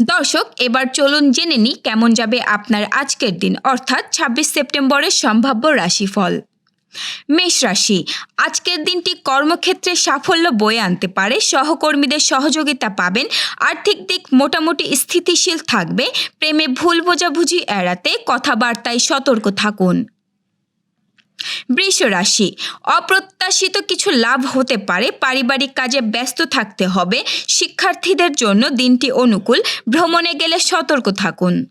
দর্শক, এবার চলুন জেনে নিই কেমন যাবে আপনার আজকের দিন, অর্থাৎ ছাব্বিশ সেপ্টেম্বরের সম্ভাব্য রাশিফল। মেষ রাশি, আজকের দিনটি কর্মক্ষেত্রে সাফল্য বয়ে আনতে পারে, সহকর্মীদের সহযোগিতা পাবেন, আর্থিক দিক মোটামুটি স্থিতিশীল থাকবে, প্রেমে ভুল বোঝাবুঝি এড়াতে কথাবার্তায় সতর্ক থাকুন। বৃষ রাশি অপ্রত্যাশিত কিছু লাভ হতে পারে, পারিবারিক কাজে ব্যস্ত থাকতে হবে, শিক্ষার্থীদের জন্য দিনটি অনুকূল, ভ্রমণে গেলে সতর্ক থাকুন।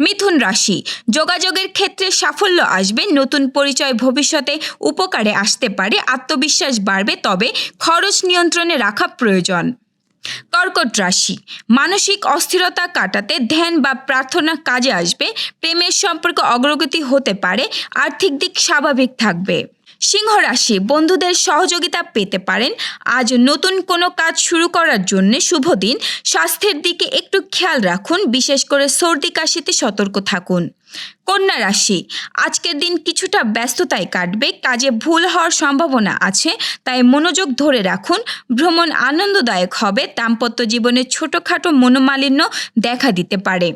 মিথুন রাশি, যোগাযোগের ক্ষেত্রে সাফল্য আসবে, নতুন পরিচয় ভবিষ্যতে উপকারে আসতে পারে, আত্মবিশ্বাস বাড়বে, তবে খরচ নিয়ন্ত্রণে রাখা প্রয়োজন। কর্কট রাশি মানসিক অস্থিরতা কাটাতে ধ্যান বা প্রার্থনা কাজে আসবে, প্রেমের সম্পর্ক অগ্রগতি হতে পারে, আর্থিক দিক স্বাভাবিক থাকবে। সিংহ রাশি, বন্ধুদের সহযোগিতা পেতে পারেন। আজ নতুন কোনো কাজ শুরু করার জন্য শুভ দিন। স্বাস্থ্যের দিকে একটু খেয়াল রাখুন, বিশেষ করে সর্দি কাশিতে সতর্ক থাকুন। কন্যা রাশি, আজকের দিন কিছুটা ব্যস্ততায় কাটবে, কাজে ভুল হওয়ার সম্ভাবনা আছে, তাই মনোযোগ ধরে রাখুন, ভ্রমণ আনন্দদায়ক হবে, দাম্পত্য জীবনে ছোটোখাটো মনোমালিন্য দেখা দিতে পারে।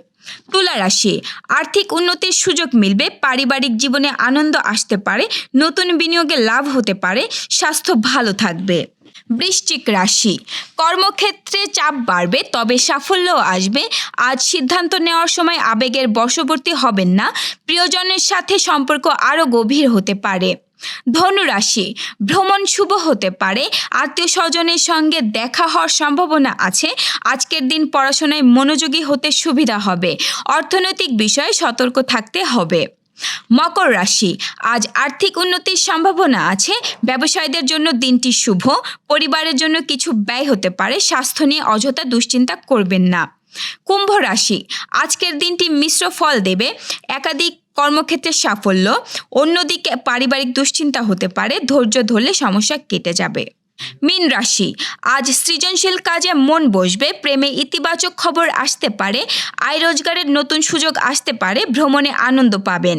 তুলা রাশি, আর্থিক উন্নতির সুযোগ মিলবে, পারিবারিক জীবনে আনন্দ আসতে পারে, নতুন বিনিয়োগে লাভ হতে পারে, স্বাস্থ্য ভালো থাকবে। বৃশ্চিক রাশি। কর্মক্ষেত্রে চাপ বাড়বে, তবে সাফল্যও আসবে। আজ সিদ্ধান্ত নেওয়ার সময় আবেগের বশবর্তী হবেন না। প্রিয়জনের সাথে সম্পর্ক আরও গভীর হতে পারে। ধনুরাশি ভ্রমণ শুভ হতে পারে। আত্মীয় স্বজনের সঙ্গে দেখা হওয়ার সম্ভাবনা আছে। আজকের দিন পড়াশোনায় মনোযোগী হতে সুবিধা হবে। অর্থনৈতিক বিষয়ে সতর্ক থাকতে হবে। মকর রাশি। আজ আর্থিক উন্নতির সম্ভাবনা আছে। ব্যবসায়ীদের জন্য দিনটি শুভ। পরিবারের জন্য কিছু ব্যয় হতে পারে। স্বাস্থ্য নিয়ে অযথা দুশ্চিন্তা করবেন না। কুম্ভ রাশি। আজকের দিনটি মিশ্র ফল দেবে। একাধিক কর্মক্ষেত্রে সাফল্য। অন্যদিকে পারিবারিক দুশ্চিন্তা হতে পারে। ধৈর্য ধরলে সমস্যা কেটে যাবে। মীন রাশি, আজ সৃজনশীল কাজে মন বসবে, প্রেমে ইতিবাচক খবর আসতে পারে, আয় রোজগারের নতুন সুযোগ আসতে পারে, ভ্রমণে আনন্দ পাবেন।